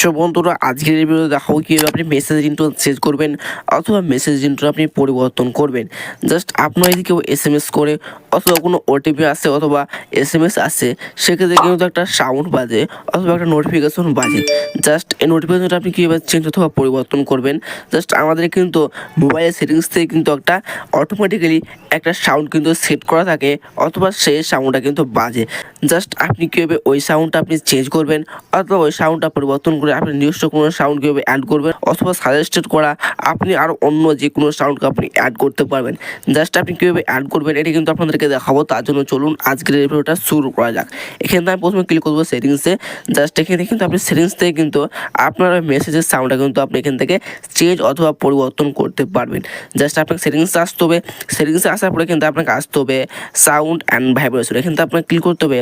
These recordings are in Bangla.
সো বন্ধুরা, আজকের এই ভিডিওতে দেখাবো কীভাবে আপনি মেসেজ রিংটোন চেঞ্জ করবেন অথবা মেসেজ রিংটোন আপনি পরিবর্তন করবেন। জাস্ট আপনার যদি কেউ এস এম এস করে অথবা কোনো ওটিপি আসে অথবা এস এম এস আসে, সেক্ষেত্রে কিন্তু একটা সাউন্ড বাজে অথবা একটা নোটিফিকেশন বাজে। জাস্ট এই নোটিফিকেশনটা আপনি কীভাবে চেঞ্জ অথবা পরিবর্তন করবেন? জাস্ট আমাদের কিন্তু মোবাইলের সেটিংস থেকে কিন্তু একটা অটোমেটিক্যালি একটা সাউন্ড কিন্তু সেট করা থাকে অথবা সেই সাউন্ডটা কিন্তু বাজে। জাস্ট আপনি কীভাবে ওই সাউন্ডটা আপনি চেঞ্জ করবেন অথবা ওই সাউন্ডটা পরিবর্তন করে আপনি নিজস্ব কোনো সাউন্ড কীভাবে অ্যাড করবেন অথবা সাজেস্টেড করা আপনি আরও অন্য যে কোনো সাউন্ডকে আপনি অ্যাড করতে পারবেন। জাস্ট আপনি কীভাবে অ্যাড করবেন এটি কিন্তু আপনাদেরকে দেখাবো, তার জন্য চলুন আজকের ভিডিওটা শুরু করা যাক। এখানে আমি প্রথমে ক্লিক করব সেটিংসে জাস্ট এখানে কিন্তু আপনি সেটিংস থেকে কিন্তু আপনার ওই মেসেজের সাউন্ডটা কিন্তু আপনি এখান থেকে চেঞ্জ অথবা পরিবর্তন করতে পারবেন। জাস্ট আপনাকে সেটিংসে আসতে হবে। সেটিংসে আসার পরে কিন্তু আপনাকে আসতে হবে সাউন্ড অ্যান্ড ভাইব্রেশন এখান থেকে আপনাকে ক্লিক করতে হবে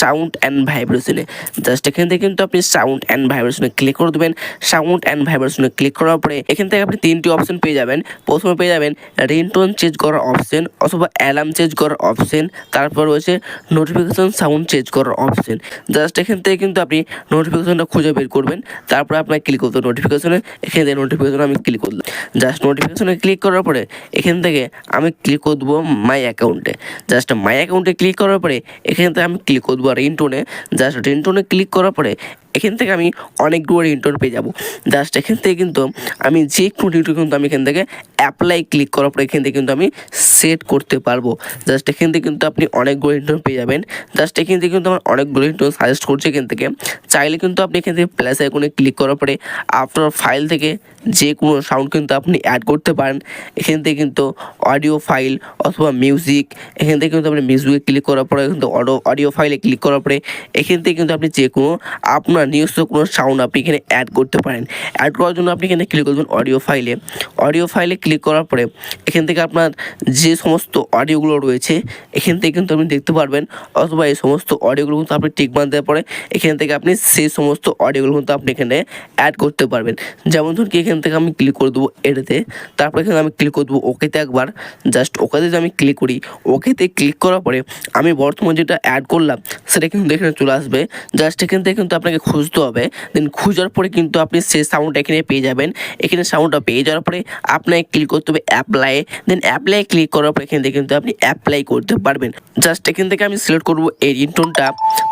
সাউন্ড অ্যান্ড ভাইব্রেশনে জাস্ট এখান থেকে কিন্তু আপনি সাউন্ড অ্যান্ড ভাইব্রেশনে ক্লিক করে দেবেন সাউন্ড অ্যান্ড ভাইব্রেশনে ক্লিক করার পরে এখান থেকে আপনি তিনটি অপশন পেয়ে যাবেন। প্রথমে পেয়ে যাবেন রিংটোন চেঞ্জ করার অপশন অথবা অ্যালার্ম চেঞ্জ করার অপশন তারপর রয়েছে নোটিফিকেশন সাউন্ড চেঞ্জ করার অপশন জাস্ট এখান থেকে কিন্তু আপনি নোটিফিকেশনটা খুঁজে বের করবেন। তারপরে আপনার ক্লিক করতে নোটিফিকেশনে এখান থেকে নোটিফিকেশন আমি ক্লিক করলাম। জাস্ট নোটিফিকেশনে ক্লিক করার পরে এখান থেকে আমি ক্লিক করে দেবো মাই অ্যাকাউন্টে জাস্ট মাই অ্যাকাউন্টে ক্লিক করার পরে এখান থেকে আমি ক্লিক করে দেবো রিংটোনে জাস্ট রিংটোনে ক্লিক করার পরে এখান থেকে আমি অনেকগুলো রিংটোন পেয়ে যাব। জাস্ট এখান থেকে কিন্তু আমি যে কোনো রিংটোন কিন্তু আমি এখান থেকে অ্যাপ্লাই ক্লিক করার পরে এখান থেকে কিন্তু আমি সেট করতে পারব। জাস্ট এখান থেকে কিন্তু আপনি অনেকগুলো রিংটোন পেয়ে যাবেন। জাস্ট এখান থেকে কিন্তু আমার অনেকগুলো রিংটোন সাজেস্ট করছে এখান থেকে। চাইলে কিন্তু আপনি এখান থেকে প্লাস আইকনে ক্লিক করার পরে আপনার ফাইল থেকে যে কোনো সাউন্ড কিন্তু আপনি অ্যাড করতে পারেন। এখান থেকে কিন্তু অডিও ফাইল অথবা মিউজিক এখান থেকে কিন্তু আপনি মিউজিকে ক্লিক করার পরে কিন্তু অডিও অডিও ফাইলে ক্লিক করার পরে এখান থেকে কিন্তু আপনি যে কোনো আপনার নিজস্ব কোনো সাউন্ড আপনি এখানে অ্যাড করতে পারেন। অ্যাড করার জন্য আপনি এখানে ক্লিক করবেন অডিও ফাইলে অডিও ফাইলে ক্লিক করার পরে এখান থেকে আপনার যে সমস্ত অডিওগুলো রয়েছে, এখান থেকে কিন্তু আপনি দেখতে পারবেন, অথবা এই সমস্ত অডিওগুলো কিন্তু আপনি টিক বাঁধতে পরে এখান থেকে আপনি সেই সমস্ত অডিওগুলো কিন্তু আপনি এখানে অ্যাড করতে পারবেন। যেমন ধরুন কি, এখান থেকে আমি ক্লিক করে দেবো এটাতে তারপর এখানে আমি ক্লিক করে দেবো ওকেতে একবার জাস্ট ওকেতে যদি আমি ক্লিক করি ওকেতে ক্লিক করার পরে আমি বর্তমানে যেটা অ্যাড করলাম, সেটা কিন্তু এখানে চলে আসবে। জাস্ট এখান থেকে কিন্তু আপনাকে খুঁজতে হবে দেন খুঁজার পরে কিন্তু আপনি সেই সাউন্ডটা এখানে পেয়ে যাবেন। এখানে সাউন্ডটা পেয়ে যাওয়ার পরে আপনাকে ক্লিক করতে হবে অ্যাপ্লাই দেন অ্যাপ্লাই ক্লিক করার পরে এখান থেকে কিন্তু আপনি অ্যাপ্লাই করতে পারবেন। জাস্ট এখান থেকে আমি সিলেক্ট করব এই রিংটোনটা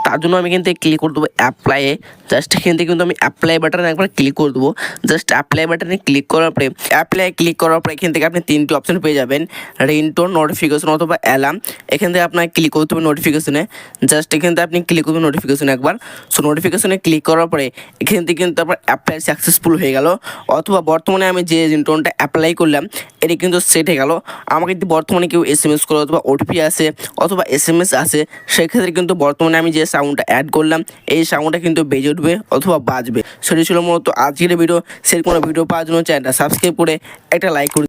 তার জন্য আমি এখান থেকে ক্লিক করে দেবো অ্যাপ্লাইয়ে জাস্ট এখান থেকে কিন্তু আমি অ্যাপ্লাই বাটনে একবার ক্লিক করে দেবো। জাস্ট অ্যাপ্লাই বাটনে ক্লিক করার পরে অ্যাপ্লাই ক্লিক করার পরে এখান থেকে আপনি তিনটি অপশন পেয়ে যাবেন। রিংটোন নোটিফিকেশন অথবা অ্যালার্ম এখান থেকে আপনাকে ক্লিক করতে হবে নোটিফিকেশনে জাস্ট এখান থেকে আপনি ক্লিক করবেন নোটিফিকেশন একবার। সো নোটিফিকেশনে ক্লিক করার পরে এখান থেকে কিন্তু আপনার অ্যাপ্লাই সাকসেসফুল হয়ে গেল। অথবা বর্তমানে আমি যে রিংটোনটা অ্যাপ্লাই করলাম এটি কিন্তু সেট হয়ে গেল। আমাকে যদি বর্তমানে কেউ এস এম এস করে অথবা ওটিপি আসে অথবা এস এম এস আসে, সেক্ষেত্রে কিন্তু বর্তমানে আমি যে সাউন্ডটা অ্যাড করলাম, এই সাউন্ডটা কিন্তু বেজে উঠবে অথবা বাজবে। সেটি ছিল মূলত আজকের ভিডিও সেই কোনো ভিডিও পাওয়ার জন্য চ্যানেলটা সাবস্ক্রাইব করে একটা লাইক করে